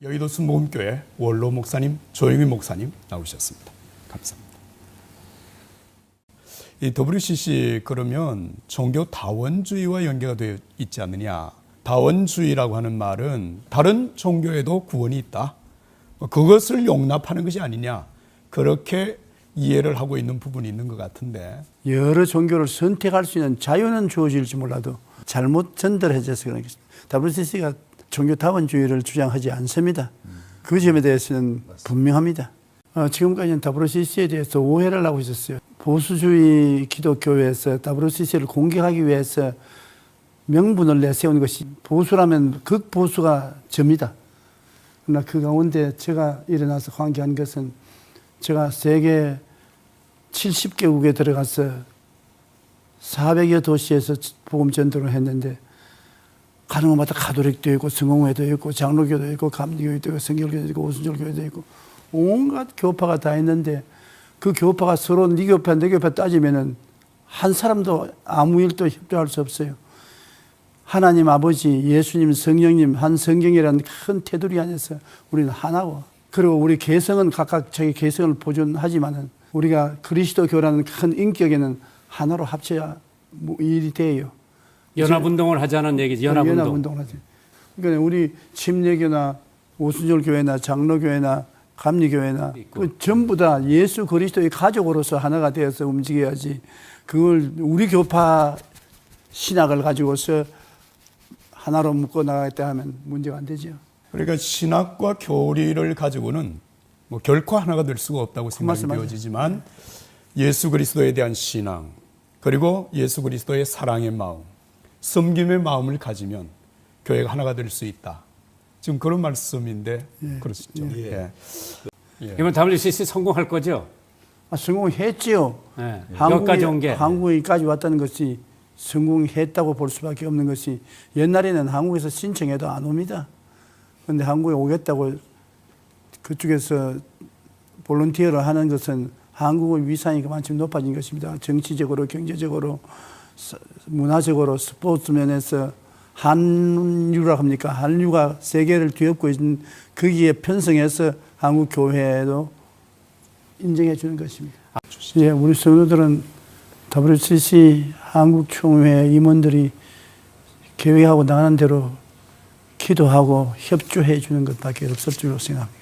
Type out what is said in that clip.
여의도 순복음교회 원로 목사님 조영희 목사님 나오셨습니다. 감사합니다. 이 WCC 그러면 종교 다원주의와 연계가 되어 있지 않느냐? 다원주의라고 하는 말은 다른 종교에도 구원이 있다. 그것을 용납하는 것이 아니냐? 그렇게 이해를 하고 있는 부분이 있는 것 같은데 여러 종교를 선택할 수 있는 자유는 주어질지 몰라도 잘못 전달해져서 그런 것입니다. WCC가 종교 다원주의를 주장하지 않습니다. 그 점에 대해서는 분명합니다. 어, 지금까지는 WCC에 대해서 오해를 하고 있었어요. 보수주의 기독교에서 WCC를 공격하기 위해서 명분을 내세우는 것이 보수라면 극보수가 접니다. 그러나 그 가운데 제가 일어나서 환기한 것은 제가 세계 70개국에 들어가서 400여 도시에서 복음 전도를 했는데 가는 곳마다 가톨릭도 있고 성공회도 있고 장로교도 있고 감리교도 있고 성결교도 있고 오순절교도 있고 온갖 교파가 다 있는데 그 교파가 서로 네 교파 내 교파 따지면은 한 사람도 아무 일도 협조할 수 없어요. 하나님 아버지, 예수님, 성령님, 한 성경이라는 큰 테두리 안에서 우리는 하나고 그리고 우리 개성은 각각 자기 개성을 보존하지만은 우리가 그리스도교라는 큰 인격에는 하나로 합쳐야 뭐 일이 돼요. 연합운동을 하자는 얘기지. 연합운동. 연합운동을 하지. 그러니까 우리 침례교나 오순절 교회나 장로교회나 감리교회나. 그 전부 다 예수 그리스도의 가족으로서 하나가 되어서 움직여야지. 그걸 우리 교파 신학을 가지고서 하나로 묶어 나가겠다 하면 문제가 안 되죠. 그러니까 신학과 교리를 가지고는 뭐 결코 하나가 될 수가 없다고 생각이 말씀하세요. 되어지지만 예수 그리스도에 대한 신앙 그리고 예수 그리스도의 사랑의 마음, 섬김의 마음을 가지면 교회가 하나가 될 수 있다. 지금 그런 말씀인데 그렇죠. 예. 예. 이번 WCC 성공할 거죠? 아, 성공했지요. 네. 한국이- 여기까지 온 게. 한국에까지 왔다는 것이 성공했다고 볼 수밖에 없는 것이 옛날에는 한국에서 신청해도 안 옵니다. 그런데 한국에 오겠다고 그쪽에서 볼런티어를 하는 것은 한국의 위상이 그만큼 높아진 것입니다. 정치적으로, 경제적으로, 서- 문화적으로, 스포츠 면에서 한류라 합니까? 한류가 세계를 뒤엎고 있는 거기에 편성해서 한국 교회도 인정해 주는 것입니다. 예, 우리 성도들은 WCC 한국 총회 임원들이 계획하고 나가는 대로 기도하고 협조해 주는 것밖에 없을 줄로 생각합니다.